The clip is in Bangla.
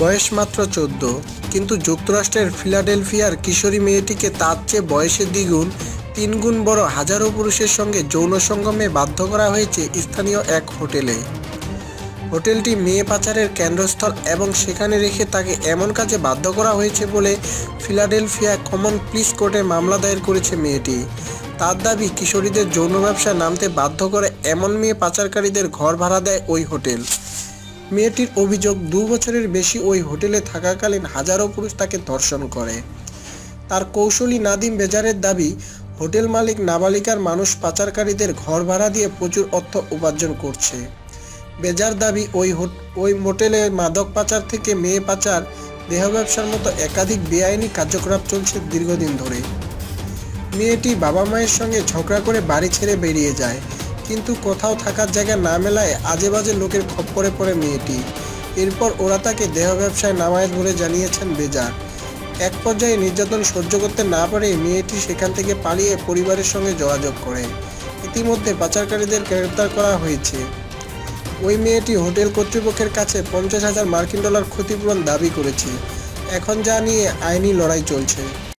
বয়স মাত্র চোদ্দ, কিন্তু যুক্তরাষ্ট্রের ফিলাডেলফিয়ার কিশোরী মেয়েটিকে তার চেয়ে বয়সে দ্বিগুণ, তিনগুণ বড় হাজারো পুরুষের সঙ্গে যৌন সঙ্গমে বাধ্য করা হয়েছে স্থানীয় এক হোটেলে। হোটেলটি মেয়ে পাচারের কেন্দ্রস্থল এবং সেখানে রেখে তাকে এমন কাজে বাধ্য করা হয়েছে বলে ফিলাডেলফিয়া কমন প্লিস কোর্টে মামলা দায়ের করেছে মেয়েটি। তার দাবি, কিশোরীদের যৌন ব্যবসা নামতে বাধ্য করে এমন মেয়ে পাচারকারীদের ঘর ভাড়া দেয় ওই হোটেল। মেয়েটির অভিযোগ দু বছরের বেশি ওই হোটেলে থাকাকালীন হাজারো পুরুষ তাকে ধর্ষণ করে। তার কৌশলী নাদিম বেজারের দাবি, হোটেল মালিক নাবালিকার মানুষ পাচারকারীদের ঘর ভাড়া দিয়ে প্রচুর অর্থ উপার্জন করছে। বেজার দাবি, ওই ওই মোটেলে মাদক পাচার থেকে মেয়ে পাচার, দেহ ব্যবসার মতো একাধিক বেআইনি কার্যকলাপ চলছে দীর্ঘদিন ধরে। মেয়েটি বাবা মায়ের সঙ্গে ঝগড়া করে বাড়ি ছেড়ে বেরিয়ে যায়। কিন্তু কোথাও থাকার জায়গা না মেলায় আজে বাজে লোকের খপ্পরে পড়ে মেয়েটি। এরপর ওরা তাকে দেহ ব্যবসায় নামায় বলে জানিয়েছেন বেজার। এক পর্যায়ে নির্যাতন সহ্য করতে না পারে মেয়েটি সেখান থেকে পালিয়ে পরিবারের সঙ্গে যোগাযোগ করে। ইতিমধ্যে পাচারকারীদের গ্রেপ্তার করা হয়েছে। ওই মেয়েটি হোটেল কর্তৃপক্ষের কাছে পঞ্চাশ হাজার মার্কিন ডলার ক্ষতিপূরণ দাবি করেছে। এখন যা নিয়ে আইনি লড়াই চলছে।